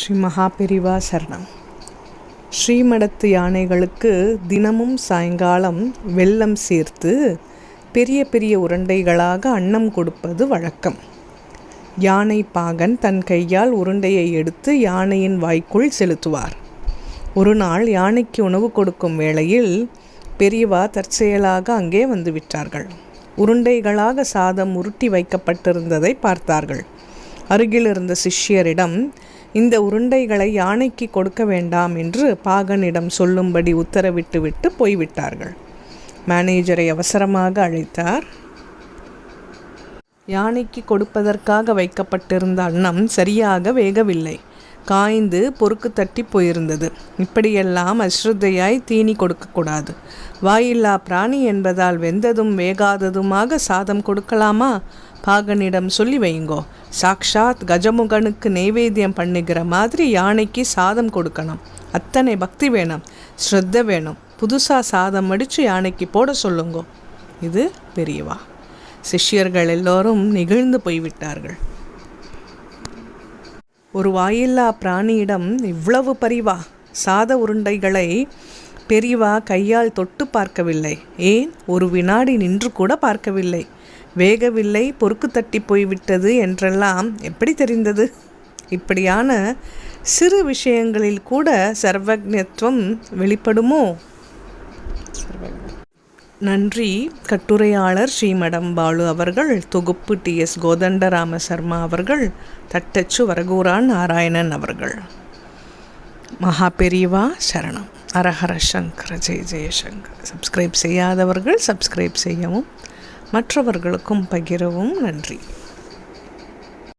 ஸ்ரீ மகாபெரிவா சரணம். ஸ்ரீமடத்து யானைகளுக்கு தினமும் சாயங்காலம் வெள்ளம் சேர்த்து பெரிய பெரிய உருண்டைகளாக அன்னம் கொடுப்பது வழக்கம். யானை பாகன் தன் கையால் உருண்டையை எடுத்து யானையின் வாய்க்குள் செலுத்துவார். ஒரு நாள் யானைக்கு உணவு கொடுக்கும் வேளையில் பெரியவா தற்செயலாக அங்கே வந்து விட்டார்கள். உருண்டைகளாக சாதம் உருட்டி வைக்கப்பட்டிருந்ததை பார்த்தார்கள். அருகில் இருந்த சிஷ்யரிடம் இந்த உருண்டைகளை யானைக்கு கொடுக்க வேண்டாம் என்று பாகனிடம் சொல்லும்படி உத்தரவிட்டுவிட்டு போய்விட்டார்கள். மேனேஜரை அவசரமாக அழைத்தார். யானைக்கு கொடுப்பதற்காக வைக்கப்பட்டிருந்த அன்னம் சரியாக வேகவில்லை. காய்ந்து பொறுக்கு தட்டி போயிருந்தது. இப்படியெல்லாம் அஸ்ரத்தையாய் தீனி கொடுக்கக்கூடாது. வாயில்லா பிராணி என்பதால் வெந்ததும் வேகாததுமாக சாதம் கொடுக்கலாமா? பாகனிடம் சொல்லி வைங்கோ சாக்ஷாத் கஜமுகனுக்கு நெய்வேத்தியம் பண்ணுகிற மாதிரி யானைக்கு சாதம் கொடுக்கணும். அத்தனை பக்தி வேணும் ஸ்ரத்த வேணும். புதுசாக சாதம் அடித்து யானைக்கு போட சொல்லுங்கோ. இது பெரியவா. சிஷ்யர்கள் எல்லோரும் நிகழ்ந்து போய்விட்டார்கள். ஒரு வாயில்லா பிராணியிடம் இவ்வளவு பரிவா? சாத உருண்டைகளை பெரிவா கையால் தொட்டு பார்க்கவில்லை. ஏன்? ஒரு வினாடி நின்று கூட பார்க்கவில்லை. வேகவில்லை பொறுக்கு தட்டி போய்விட்டது என்றெல்லாம் எப்படி தெரிந்தது? இப்படியான சிறு விஷயங்களில் கூட சர்வஜத்துவம் வெளிப்படுமோ? நன்றி. கட்டுரையாளர் ஸ்ரீமடம் பாலு அவர்கள் தொகுப்பு டி. எஸ். கோதண்டராம சர்மா அவர்கள் தட்டச்சு வரகூரான் நாராயணன் அவர்கள். மகா பெரியவா சரணம். அரஹர சங்கர ஜெய ஜெயசங்கர் சப்ஸ்கிரைப் செய்யாதவர்கள் சப்ஸ்கிரைப் செய்யவும் மற்றவர்களுக்கும் பகிரவும் நன்றி.